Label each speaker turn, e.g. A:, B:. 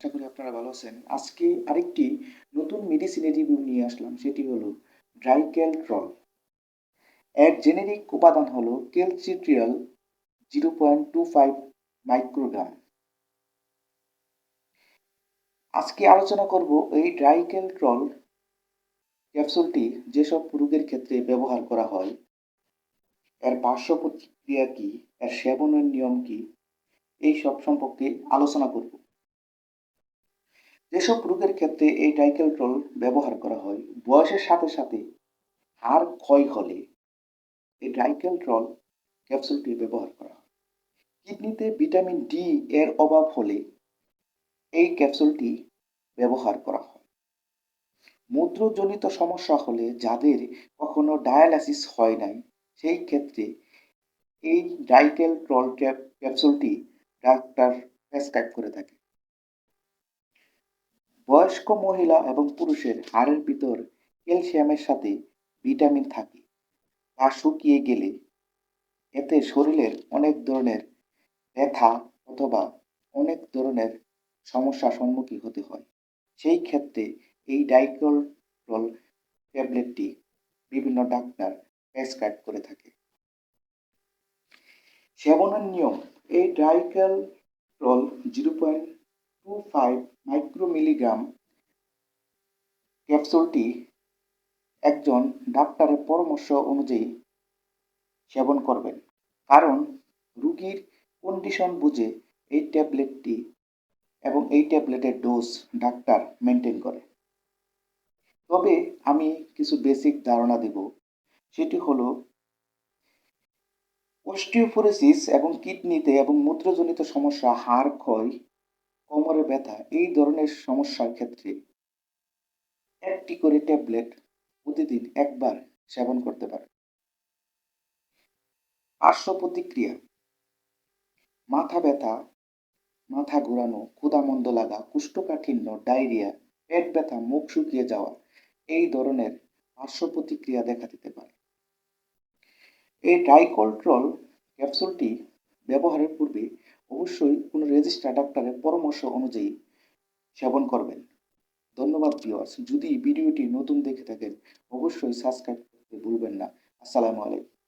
A: আশা করি আপনারা ভালো আছেন। আজকে আরেকটি নতুন মেডিসিনের রিভিউ নিয়ে আসলাম, সেটি হলো ড্রাইক্যালট্রল এর জেনেরিক উপাদান হলো calcitriol zero point two five microgram আজকে আলোচনা করব এই ড্রাইক্যালট্রল ক্যাপসুলটি যেসব রোগের ক্ষেত্রে ব্যবহার করা হয়, এর পার্শ্ব প্রতিক্রিয়া কি, এর সেবনের নিয়ম কি, এই সব সম্পর্কে আলোচনা করব। যেসব রোগের ক্ষেত্রে এই ডাইকেলট্রল ব্যবহার করা হয়, বয়সের সাথে সাথে হাড় ক্ষয় হলে এই ডাইকেলট্রল ক্যাপসুলটি ব্যবহার করা হয়। কিডনিতে ভিটামিন ডি এর অভাব হলে এই ক্যাপসুলটি ব্যবহার করা হয়। মূত্রজনিত সমস্যা হলে যাদের কখনো ডায়ালাইসিস হয় নাই, সেই ক্ষেত্রে এই ডাইকেলট্রল ক্যাপসুলটি ডাক্তার প্রেসক্রাইব করে থাকে। বয়স্ক মহিলা এবং পুরুষের হাড়ের ভিতর ক্যালসিয়ামের সাথে ভিটামিন থাকে। তা শুকিয়ে গেলে এতে শরীরের অনেক ধরনের ব্যথা অথবা অনেক ধরনের সমস্যার সম্মুখীন হতে হয়। সেই ক্ষেত্রে এই ডাইকোলট্রল ট্যাবলেটটি বিভিন্ন ডাক্তার প্রেসক্রাইব করে থাকে। সেবনের নিয়ম, এই ডাইক্যালট্রল zero point two five micro milligram ক্যাপসুলটি একজন ডাক্তারের পরামর্শ অনুযায়ী সেবন করবেন। কারণ রুগীর কন্ডিশন বুঝে এই ট্যাবলেটটি এবং এই ট্যাবলেটের ডোজ ডাক্তার মেনটেন করে। তবে আমি কিছু বেসিক ধারণা দেব। সেটি হলো অস্টিওপোরোসিস এবং কিডনিতে এবং মূত্রজনিত সমস্যা, হাড় ক্ষয় কোমরে ব্যথা, এই ধরনের সমস্যার ক্ষেত্রে একটি করে ট্যাবলেট প্রতিদিন একবার সেবন করতে পারে। পার্শ্ব প্রতিক্রিয়া মাথা ব্যথা, মাথা ঘোরানো, ক্ষুধামন্দ লাগা, কুষ্ঠকাঠিন্য, ডায়রিয়া, পেট ব্যথা, মুখ শুকিয়ে যাওয়া, এই ধরনের পার্শ্ব প্রতিক্রিয়া দেখা দিতে পারে। এই ডাইকোলট্রল ক্যাপসুলটি ব্যবহারের পূর্বে অবশ্যই কোনো রেজিস্টার ডাক্তারের পরামর্শ অনুযায়ী সেবন করবেন। ধন্যবাদ ভিওয়ার্স যদি ভিডিওটি নতুন দেখে থাকেন, অবশ্যই সাবস্ক্রাইব করতে ভুলবেন না। আসসালামু আলাইকুম।